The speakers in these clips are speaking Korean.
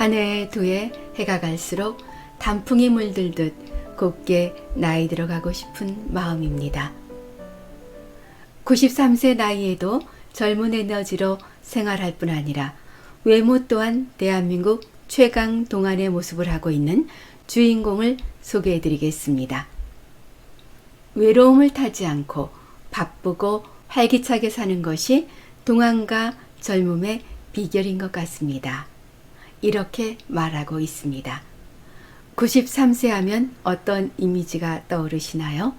한 해에 두 해 해가 갈수록 단풍이 물들듯 곱게 나이 들어가고 싶은 마음입니다. 93세 나이에도 젊은 에너지로 생활할 뿐 아니라 외모 또한 대한민국 최강 동안의 모습을 하고 있는 주인공을 소개해 드리겠습니다. 외로움을 타지 않고 바쁘고 활기차게 사는 것이 동안과 젊음의 비결인 것 같습니다. 이렇게 말하고 있습니다. 93세 하면 어떤 이미지가 떠오르시나요?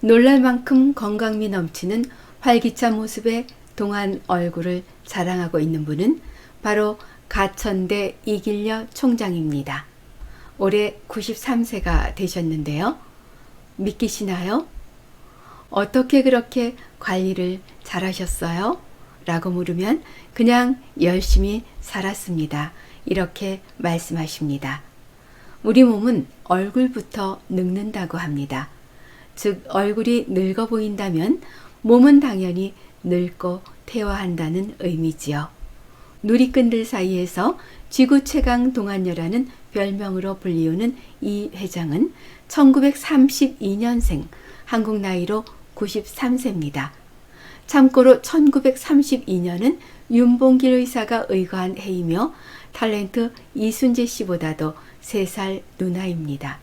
놀랄 만큼 건강미 넘치는 활기찬 모습의 동안 얼굴을 자랑하고 있는 분은 바로 가천대 이길려 총장입니다. 올해 93세가 되셨는데요. 믿기시나요? 어떻게 그렇게 관리를 잘하셨어요? 라고 물으면 그냥 열심히 살았습니다. 이렇게 말씀하십니다. 우리 몸은 얼굴부터 늙는다고 합니다. 즉, 얼굴이 늙어 보인다면 몸은 당연히 늙고 퇴화한다는 의미지요. 누리꾼들 사이에서 지구 최강 동안녀라는 별명으로 불리우는 이 회장은 1932년생, 한국 나이로 93세입니다. 참고로 1932년은 윤봉길 의사가 의거한 해이며 탤런트 이순재 씨보다도 3살 누나입니다.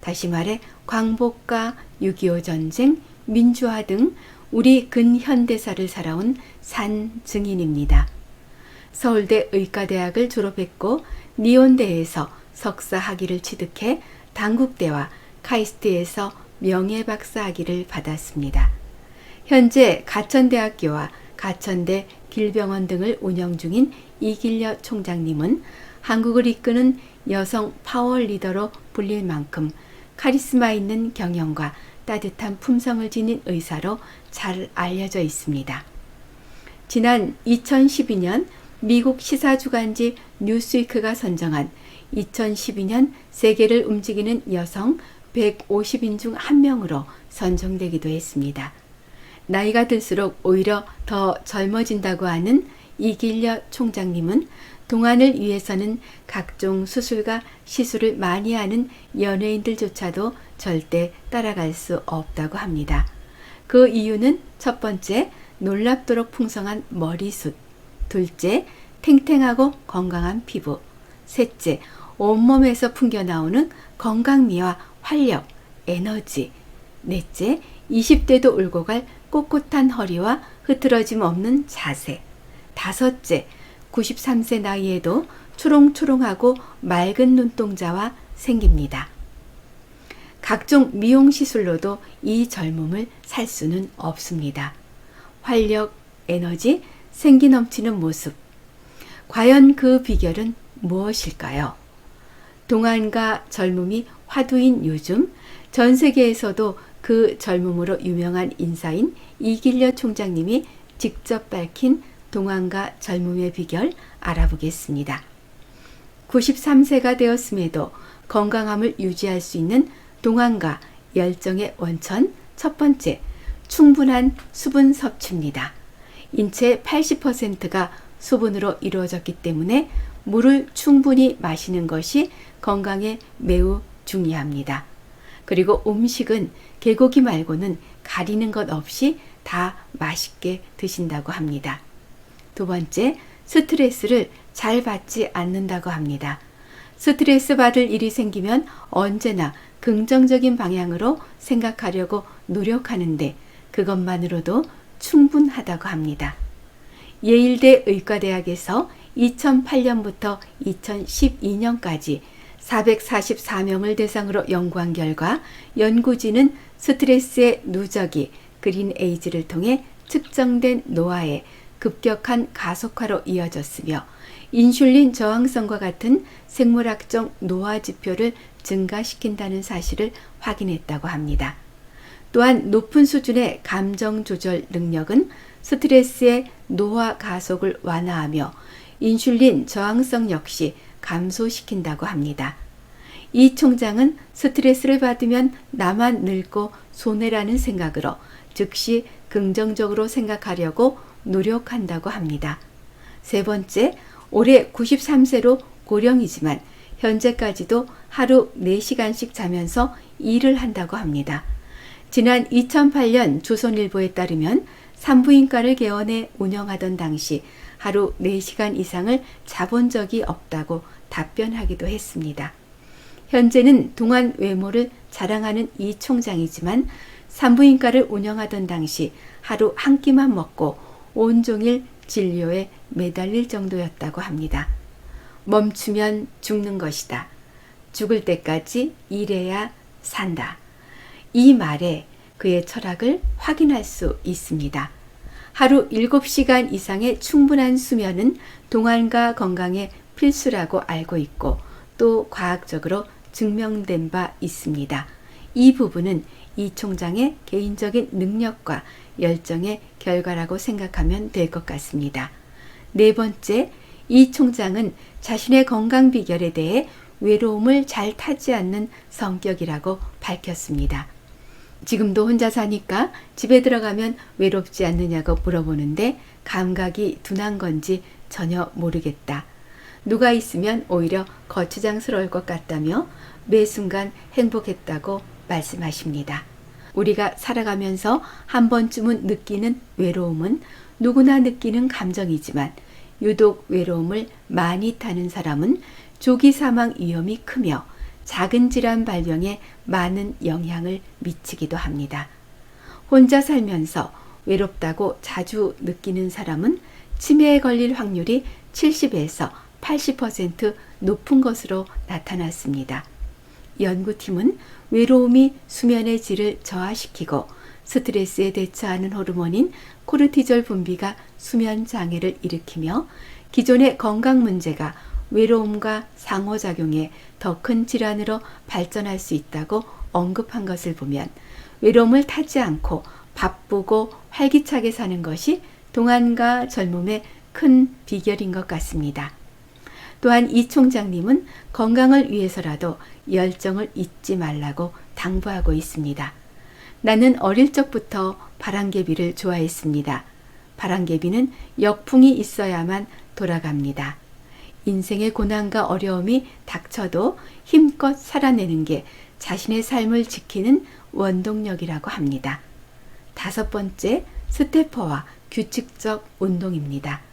다시 말해 광복과 6.25 전쟁, 민주화 등 우리 근현대사를 살아온 산 증인입니다. 서울대 의과대학을 졸업했고 니온대에서 석사 학위를 취득해 당국대와 카이스트에서 명예박사 학위를 받았습니다. 현재 가천대학교와 가천대 길병원 등을 운영 중인 이길려 총장님은 한국을 이끄는 여성 파워 리더로 불릴 만큼 카리스마 있는 경영과 따뜻한 품성을 지닌 의사로 잘 알려져 있습니다. 지난 2012년 미국 시사주간지 뉴스위크가 선정한 2012년 세계를 움직이는 여성 150인 중 한 명으로 선정되기도 했습니다. 나이가 들수록 오히려 더 젊어진다고 하는 이길려 총장님은 동안을 위해서는 각종 수술과 시술을 많이 하는 연예인들조차도 절대 따라갈 수 없다고 합니다. 그 이유는 첫 번째, 놀랍도록 풍성한 머리숱. 둘째, 탱탱하고 건강한 피부. 셋째, 온몸에서 풍겨나오는 건강미와 활력, 에너지. 넷째, 20대도 울고 갈 꼿꼿한 허리와 흐트러짐 없는 자세. 다섯째, 93세 나이에도 초롱초롱하고 맑은 눈동자와 생깁니다. 각종 미용 시술로도 이 젊음을 살 수는 없습니다. 활력, 에너지, 생기 넘치는 모습. 과연 그 비결은 무엇일까요? 동안과 젊음이 화두인 요즘 전 세계에서도 그 젊음으로 유명한 인사인 이길려 총장님이 직접 밝힌 동안과 젊음의 비결 알아보겠습니다. 93세가 되었음에도 건강함을 유지할 수 있는 동안과 열정의 원천 첫 번째, 충분한 수분 섭취입니다. 인체 80%가 수분으로 이루어졌기 때문에 물을 충분히 마시는 것이 건강에 매우 중요합니다. 그리고 음식은 개고기 말고는 가리는 것 없이 다 맛있게 드신다고 합니다. 두 번째, 스트레스를 잘 받지 않는다고 합니다. 스트레스 받을 일이 생기면 언제나 긍정적인 방향으로 생각하려고 노력하는데 그것만으로도 충분하다고 합니다. 예일대 의과대학에서 2008년부터 2012년까지 444명을 대상으로 연구한 결과 연구진은 스트레스의 누적이 그린 에이지를 통해 측정된 노화의 급격한 가속화로 이어졌으며 인슐린 저항성과 같은 생물학적 노화 지표를 증가시킨다는 사실을 확인했다고 합니다. 또한 높은 수준의 감정 조절 능력은 스트레스의 노화 가속을 완화하며 인슐린 저항성 역시 감소시킨다고 합니다. 이 총장은 스트레스를 받으면 나만 늙고 손해라는 생각으로 즉시 긍정적으로 생각하려고 노력한다고 합니다. 세 번째, 올해 93세로 고령이지만 현재까지도 하루 4시간씩 자면서 일을 한다고 합니다. 지난 2008년 조선일보에 따르면 산부인과를 개원해 운영하던 당시 하루 4시간 이상을 자본 적이 없다고 답변하기도 했습니다. 현재는 동안 외모를 자랑하는 이 총장이지만 산부인과를 운영하던 당시 하루 한 끼만 먹고 온종일 진료에 매달릴 정도였다고 합니다. 멈추면 죽는 것이다. 죽을 때까지 일해야 산다. 이 말에 그의 철학을 확인할 수 있습니다. 하루 7시간 이상의 충분한 수면은 동안과 건강에 필수라고 알고 있고 또 과학적으로 증명된 바 있습니다. 이 부분은 이 총장의 개인적인 능력과 열정의 결과라고 생각하면 될 것 같습니다. 네 번째, 이 총장은 자신의 건강 비결에 대해 외로움을 잘 타지 않는 성격이라고 밝혔습니다. 지금도 혼자 사니까 집에 들어가면 외롭지 않느냐고 물어보는데 감각이 둔한 건지 전혀 모르겠다. 누가 있으면 오히려 거추장스러울 것 같다며 매 순간 행복했다고 말씀하십니다. 우리가 살아가면서 한 번쯤은 느끼는 외로움은 누구나 느끼는 감정이지만 유독 외로움을 많이 타는 사람은 조기 사망 위험이 크며 작은 질환 발병에 많은 영향을 미치기도 합니다. 혼자 살면서 외롭다고 자주 느끼는 사람은 치매에 걸릴 확률이 70에서 80% 높은 것으로 나타났습니다. 연구팀은 외로움이 수면의 질을 저하시키고 스트레스에 대처하는 호르몬인 코르티졸 분비가 수면 장애를 일으키며 기존의 건강 문제가 외로움과 상호작용해 더 큰 질환으로 발전할 수 있다고 언급한 것을 보면 외로움을 타지 않고 바쁘고 활기차게 사는 것이 동안과 젊음의 큰 비결인 것 같습니다. 또한 이 총장님은 건강을 위해서라도 열정을 잊지 말라고 당부하고 있습니다. 나는 어릴 적부터 바람개비를 좋아했습니다. 바람개비는 역풍이 있어야만 돌아갑니다. 인생의 고난과 어려움이 닥쳐도 힘껏 살아내는 게 자신의 삶을 지키는 원동력이라고 합니다. 다섯 번째, 스태퍼와 규칙적 운동입니다.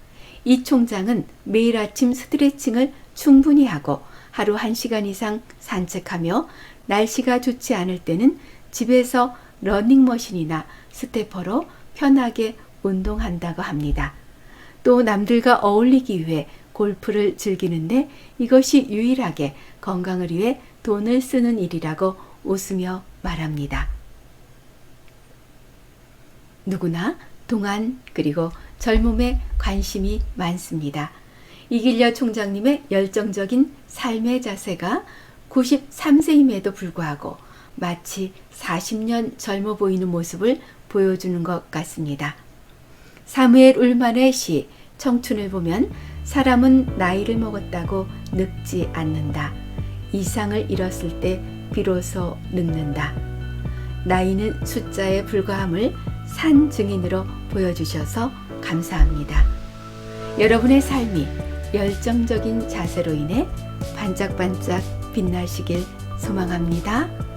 이 총장은 매일 아침 스트레칭을 충분히 하고 하루 1시간 이상 산책하며 날씨가 좋지 않을 때는 집에서 러닝머신이나 스태퍼로 편하게 운동한다고 합니다. 또 남들과 어울리기 위해 골프를 즐기는데 이것이 유일하게 건강을 위해 돈을 쓰는 일이라고 웃으며 말합니다. 누구나 동안 그리고 젊음에 관심이 많습니다. 이길려 총장님의 열정적인 삶의 자세가 93세임에도 불구하고 마치 40년 젊어 보이는 모습을 보여주는 것 같습니다. 사무엘 울만의 시 청춘을 보면 사람은 나이를 먹었다고 늙지 않는다. 이상을 잃었을 때 비로소 늙는다. 나이는 숫자에 불과함을 산 증인으로 보여주셔서 감사합니다. 여러분의 삶이 열정적인 자세로 인해 반짝반짝 빛나시길 소망합니다.